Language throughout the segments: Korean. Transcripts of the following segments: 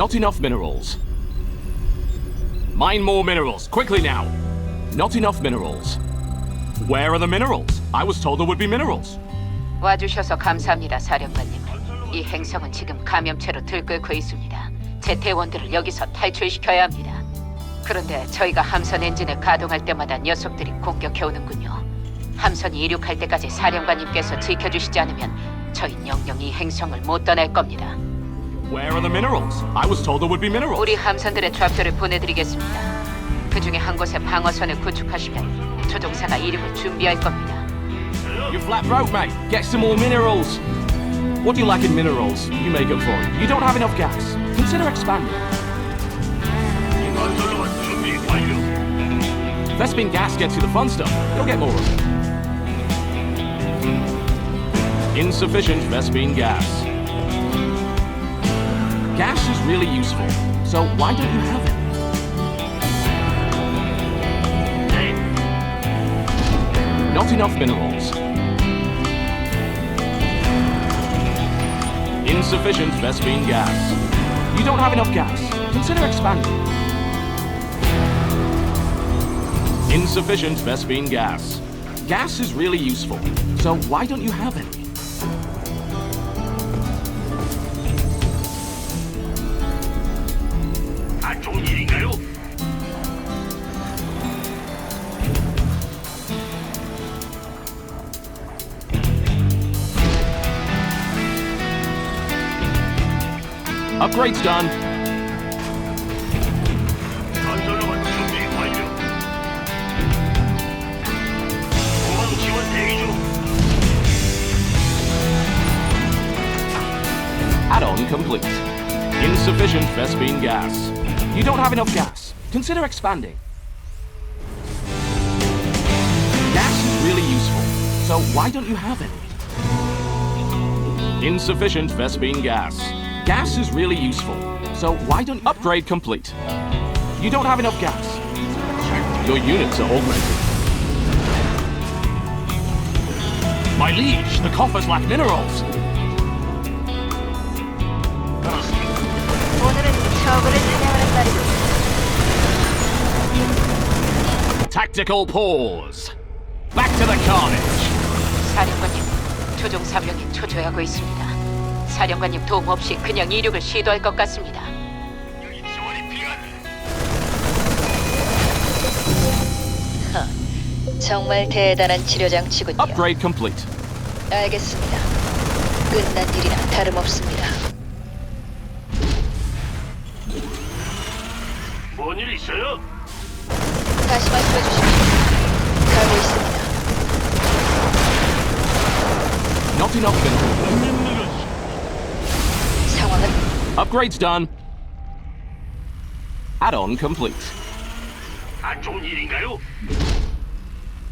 Not enough minerals. Mine more minerals, quickly now. Not enough minerals. Where are the minerals? I was told there would be minerals. 와주셔서 감사합니다, 사령관님. 이 행성은 지금 감염체로 들끓고 있습니다. 제 대원들을 여기서 탈출시켜야 합니다. 그런데 저희가 함선 엔진을 가동할 때마다 녀석들이 공격해 오는군요. 함선이 이륙할 때까지 사령관님께서 지켜주시지 않으면 저희 영영 이 행성을 못 떠날 겁니다. Where are the minerals? I was told there would be minerals. 우리 함선들의 좌표를 보내드리겠습니다. 그 중에 한 곳에 방어선을 구축하시면 조종사가 이륙을 준비할 겁니다. You flat broke, mate. Get some more minerals. What do you lack in minerals? You make up for it. You don't have enough gas. Consider expanding. 건설로만 준비 완료. Vespine gas gets you the fun stuff. You'll get more of it. Insufficient Vespine gas. Gas is really useful, so why don't you have it? Not enough minerals. Insufficient Vespine gas. You don't have enough gas. Consider expanding. Insufficient Vespine gas. Gas is really useful, so why don't you have any? 안 아, 좋은 일인가요? Upgrade's done. 건설로만 준비 완료. 후방 지원 대기 중. Add-on complete. Insufficient Vespine gas. You don't have enough gas. Consider expanding. Gas is really useful, so why don't you have any? Insufficient Vespine gas. Gas is really useful, so why don't upgrade complete? You don't have enough gas. Your units are augmented. My liege, the coffers lack minerals. Tactical pause. Back to the carnage. 사령관님, 조종 사명이 초조해하고 있습니다. 사령관님 도움 없이 그냥 이륙을 시도할 것 같습니다. 여기 지원이 필요하네. 정말 대단한 치료 장치군요. Upgrade complete. 알겠습니다. 끝난 일이나 다름없습니다. 뭔일 있어요? 다시 말씀해 주십시오. 가고 있습니다. Not enough minerals. 명령 내려주시. 상황은 Upgrade's done. Add-on complete. 안 좋은 일인가요?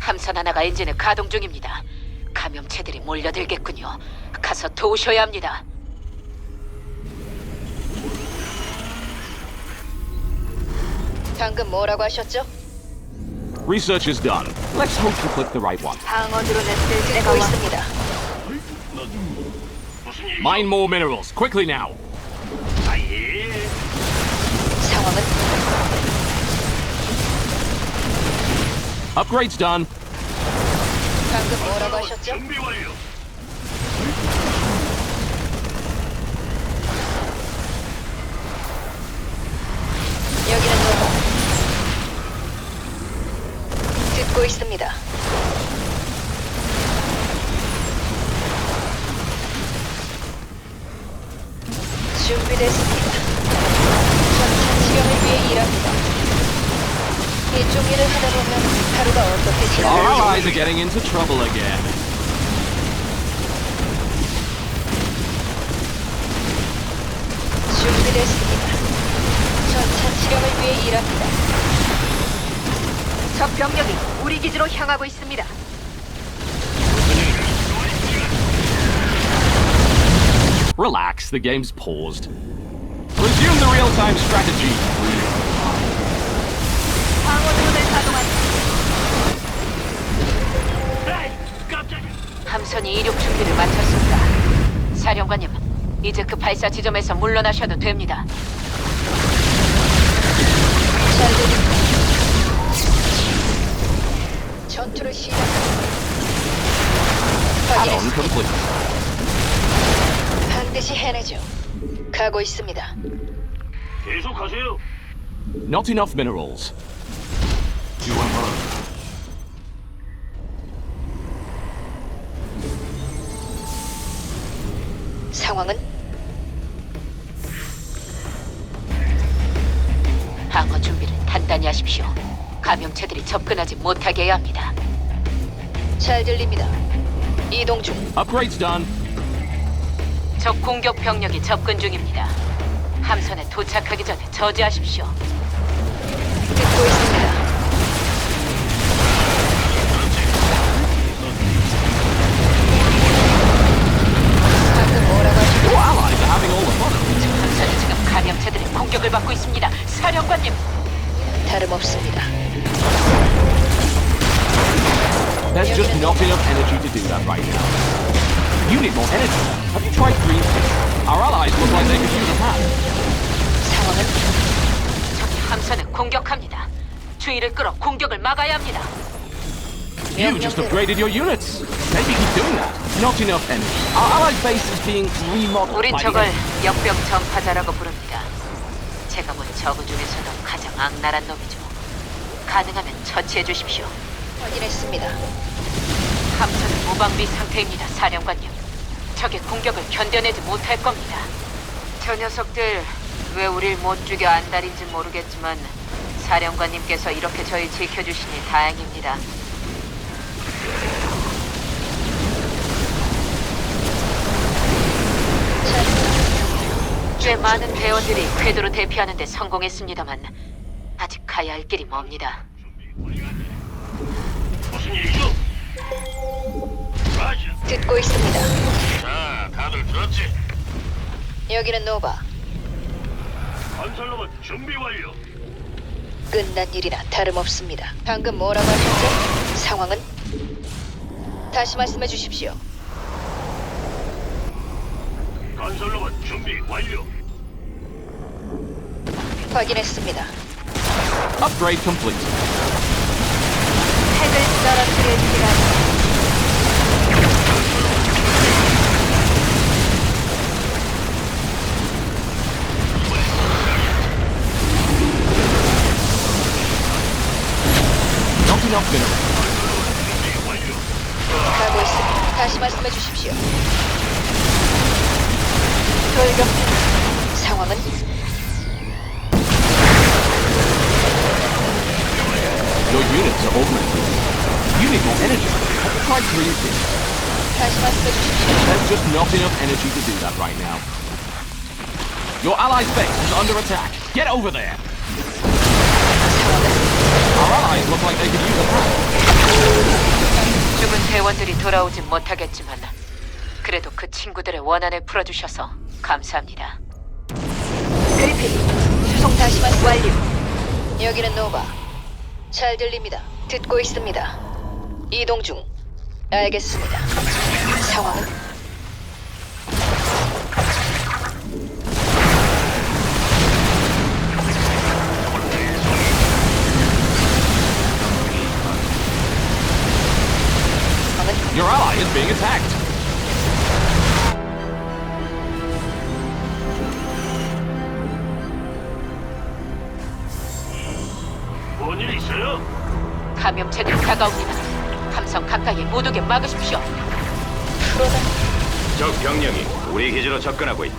함선 하나가 엔진을 가동 중입니다. 감염체들이 몰려들겠군요. 가서 도우셔야 합니다. 방금 뭐라고 하셨죠? Research is done. Let's hope you click the right one. 방어 드론을 쓸 듣고 때가 왔... 있습니다. 무슨 일? Mine more minerals, quickly now. 아 예. 상황은 Upgrade's done. 방금 뭐라고 하셨죠? 준비 완료. 듣고 있습니다. 준비됐습니다. 전차 치료를 위해 일합니다. 이쪽 일을 하다 보면 하루가 어떻게 Our 지나갈지 allies are getting into trouble again. 준비됐습니다. 전차 치료를 위해 일합니다. 적 병력이 우리 기지로 향하고 있습니다. Relax, the game's paused. Resume the real-time strategy. 방어 드론을 가동합니다. 에이, 깜짝이야. 함선이 이륙 준비를 마쳤습니다. 사령관님, 이제 그 발사 지점에서 물러나셔도 됩니다. 잘 들립니다. 전투를 시작합니다. Add-on 확인했습니다. complete. 반드시 해내죠. 가고 있습니다. 계속하세요. Not enough minerals. 상황은 감염체들이 접근하지 못하게 해야 합니다. 잘 들립니다. 이동 중. Upgrades done. 적 공격 병력이 접근 중입니다. 함선에 도착하기 전에 저지하십시오. 듣고 있습니다. 방금 뭐라고 하셨죠? Your allies are having all the fun. 함선이 지금 감염체들의 공격을 받고 있습니다. 사령관님, 다름없습니다. There's just not enough energy to do that right now. You need more energy. Have you tried green tea? Our allies look like they could use a hand. 상황은 적이 함선을 공격합니다. 주의를 끌어 공격을 막아야 합니다. You just upgraded your units. Maybe keep doing that. Not enough energy. Our allied base is being remodeled 우린 by the enemy. 역병 전파자라고 부릅니다. 제가 본 저그 중에서도 가장 악랄한 놈이죠. 가능하면 처치해 주십시오. 확인했습니다. 함선은 무방비 상태입니다, 사령관님. 적의 공격을 견뎌내지 못할 겁니다. 저 녀석들 왜 우릴 못 죽여 안달인지 모르겠지만 사령관님께서 이렇게 저희 지켜주시니 다행입니다. 잘꽤 많은 대원들이 궤도로 대피하는 데 성공했습니다만 아직 가야 할 길이 멉니다. 무슨 일이죠? 라자. 듣고 있습니다. 자, 다들 들었지? 여기는 노바. 건설로봇 준비 완료. 끝난 일이나 다름없습니다. 방금 뭐라고 하셨죠? 상황은? 다시 말씀해 주십시오. 건설로봇 준비 완료. 확인했습니다. Upgrade complete. 핵을 enough minerals. 가고 있습니다. 다시 말씀해 주십시오. 돌격 상황은? Your units are augmented. You need more energy. Have you tried green tea? 다시 말씀해 주십시오. There's just not enough energy to do that right now. Your allies' base is under attack. Get over there. Our allies look like they could use a hand. 죽은 대원들이 돌아오진 못하겠지만 그래도 그 친구들의 원한을 풀어주셔서 감사합니다. 그리핀 수송 다시 완료. 여기는 노바. 잘 들립니다. 듣고 있습니다. 이동 중. 알겠습니다. 상황은? 상황은? Your ally is being attacked. 감염체들이 다가옵니다. 함선 가까이에 못 오게 막으십시오. 프로다. 적 병력이 우리 기지로 접근하고 있다.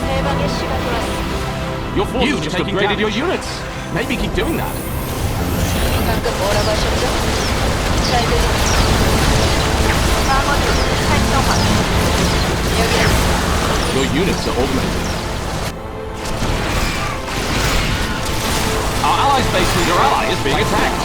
대박의 시간이 왔습니다. Your forces just upgraded your units. Maybe keep doing that. 방금 뭐라고 하셨죠? 잘 들립니다. 여기는 Your units are augmented. Allies' your ally is being attacked.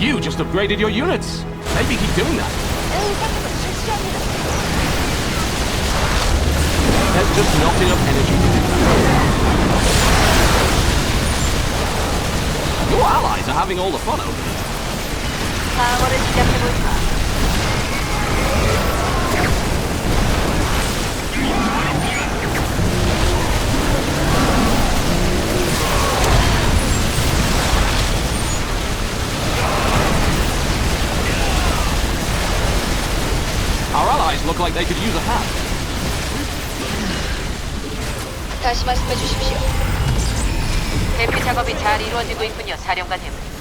You just upgraded your units. Maybe keep doing that. There's just not enough energy to do that. Your allies are having all the fun over there. 방어를 시작해볼까? Our allies look like they could use a hand. 다시 말씀해 주십시오. 대피 작업이 잘 이루어지고 있군요, 사령관님.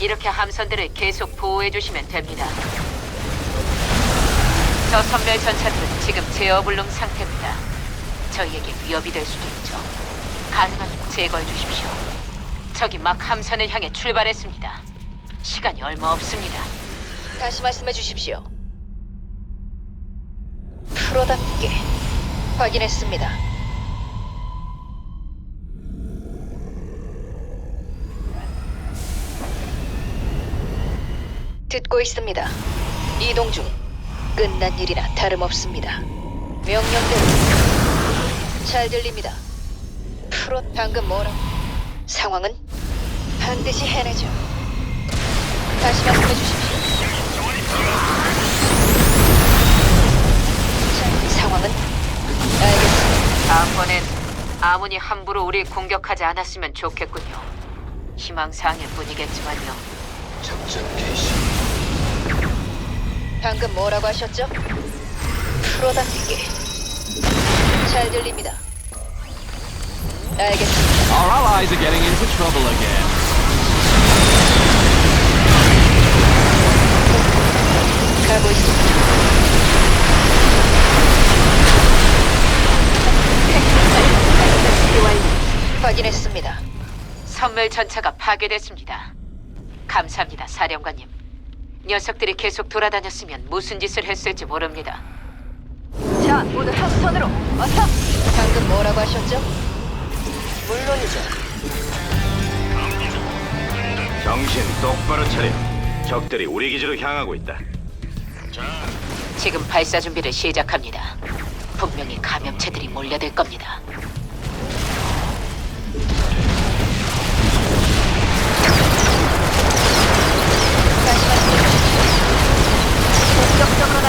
이렇게 함선들을 계속 보호해 주시면 됩니다. 저 선멸 전차들은 지금 제어불능 상태입니다. 저희에게 위협이 될 수도 있죠. 가능하면 제거해 주십시오. 적이 막 함선을 향해 출발했습니다. 시간이 얼마 없습니다. 다시 말씀해 주십시오. 프로답게 확인했습니다. 듣고 있습니다. 이동 중. 끝난 일이나 다름없습니다. 명령대로 잘 들립니다. 프로 방금 뭐라? 상황은 반드시 해내죠. 다시 말씀해 주십시오. 자, 상황은 알겠습니다. 다음번엔 아무니 함부로 우리 공격하지 않았으면 좋겠군요. 희망사항일 뿐이겠지만요. 방금 뭐라고 하셨죠? 프로답게 잘 들립니다. 알겠습니다. Our allies are getting into trouble again. 가고 있습니다. 확인했습니다. 선멸 전차가 파괴됐습니다. 감사합니다, 사령관님. 녀석들이 계속 돌아다녔으면 무슨 짓을 했을지 모릅니다. 자, 모두 함선으로 어서. 방금 뭐라고 하셨죠? 물론이죠. 정신 똑바로 차려. 적들이 우리 기지로 향하고 있다. 지금 발사 준비를 시작합니다. 분명히 감염체들이 몰려들 겁니다. 본격적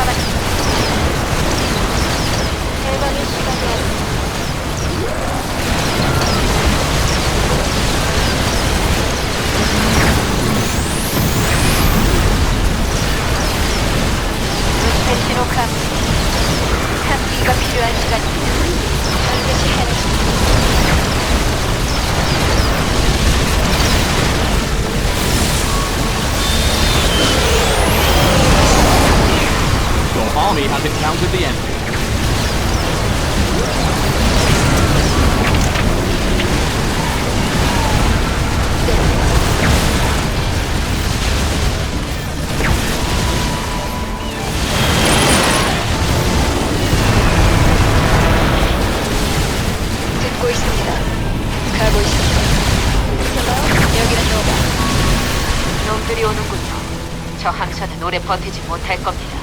오래 버티지 못할 겁니다.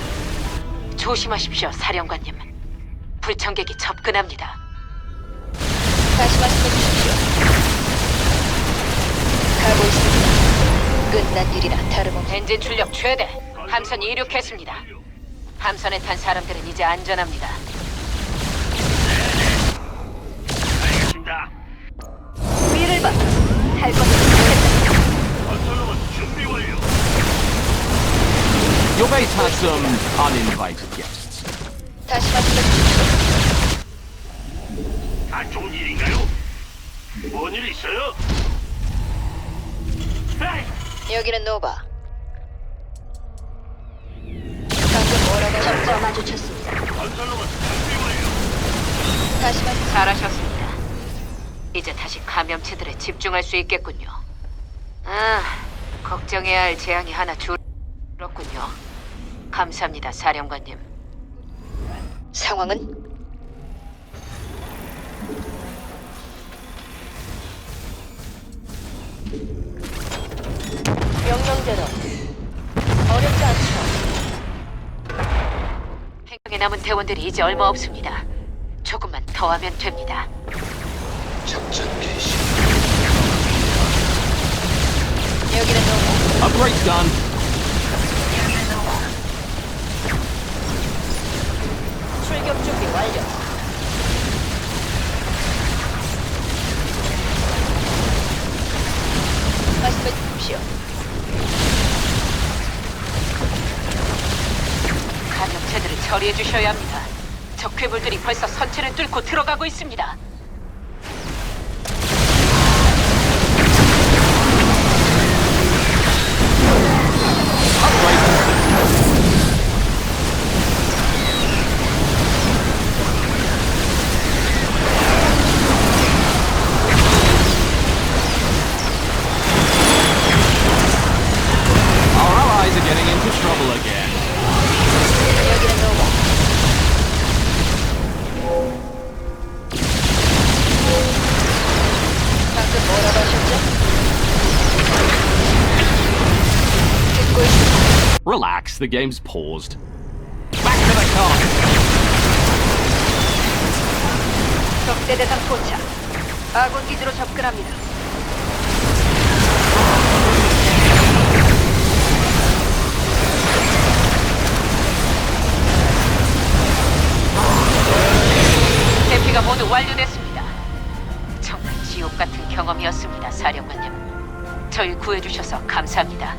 조심하십시오, 사령관님. 불청객이 접근합니다. 다시 말씀해 주십시오. 가고 있습니다. 끝난 일이나 다름없. 엔진 출력 최대. 함선이 이륙했습니다. 함선에 탄 사람들은 이제 안전합니다. 알겠습니다. 위를 봐. 할 못했다. 건설로봇 준비 완료. Your base has some uninvited guests. 다시 말씀해 주십시오. 안 좋은 일인가요? 뭔 일 있어요? 에이, 여기는 노바. 방금 뭐라고 하셨죠? 마주쳤습니다. 건설로봇 준비 완료. 다시 말씀. 잘하셨습니다. 이제 다시 감염체들에 집중할 수 있겠군요. 아, 걱정해야 할 재앙이 하나 줄었군요. 감사합니다, 사령관님. 상황은 명령대로 어렵지 않죠. 행성에 남은 대원들이 이제 얼마 없습니다. 조금만 더 하면 됩니다. 여기는 노바. Upgrade's done. 출격 준비 완료. 말씀해 주십시오. 감염체들을 처리해 주셔야 합니다. 적괴물들이 벌써 선체를 뚫고 들어가고 있습니다. Trouble again. 방금 뭐라고 하셨죠? 듣고 있습니다. Relax, the game's paused. Back to the car. 적대 대상 포착. 아군 기지로 접근합니다. 모두 완료됐습니다. 정말 지옥 같은 경험이었습니다, 사령관님. 저희 구해주셔서 감사합니다.